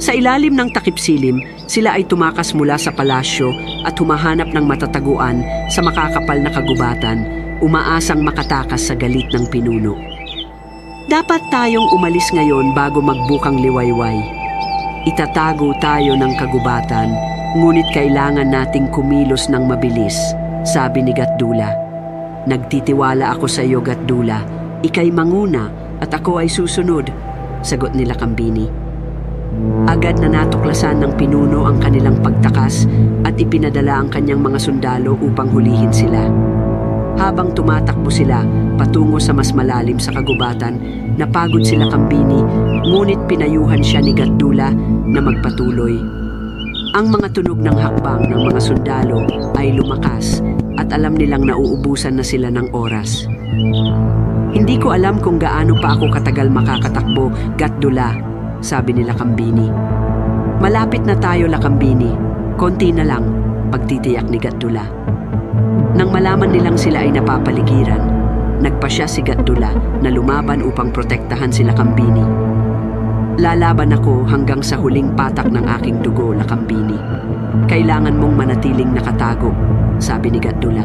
Sa ilalim ng takip silim, sila ay tumakas mula sa palasyo at humahanap ng matataguan sa makakapal na kagubatan, umaasang makatakas sa galit ng pinuno. Dapat tayong umalis ngayon bago magbukang liwayway. Itatago tayo ng kagubatan, ngunit kailangan nating kumilos ng mabilis, sabi ni Gatdula. Nagtitiwala ako sa iyo, Gatdula. Ikay manguna at ako ay susunod, sagot nila Kambini. Agad na natuklasan ng pinuno ang kanilang pagtakas at ipinadala ang kanyang mga sundalo upang hulihin sila. Habang tumatakbo sila patungo sa mas malalim sa kagubatan, napagod sila Kambini, ngunit pinayuhan siya ni Gatdula na magpatuloy. Ang mga tunog ng hakbang ng mga sundalo ay lumakas at alam nilang nauubusan na sila ng oras. Hindi ko alam kung gaano pa ako katagal makakatakbo, Gatdula, sabi nila Kambini. Malapit na tayo, Lakambini. Konti na lang, pagtitiyak ni Gatdula. Nang malaman nilang sila ay napapaligiran, nagpasya si Gatdula na lumaban upang protektahan sila Kambini. Lalaban ako hanggang sa huling patak ng aking dugo, Lakambini. Kailangan mong manatiling nakatago, sabi ni Gatdula.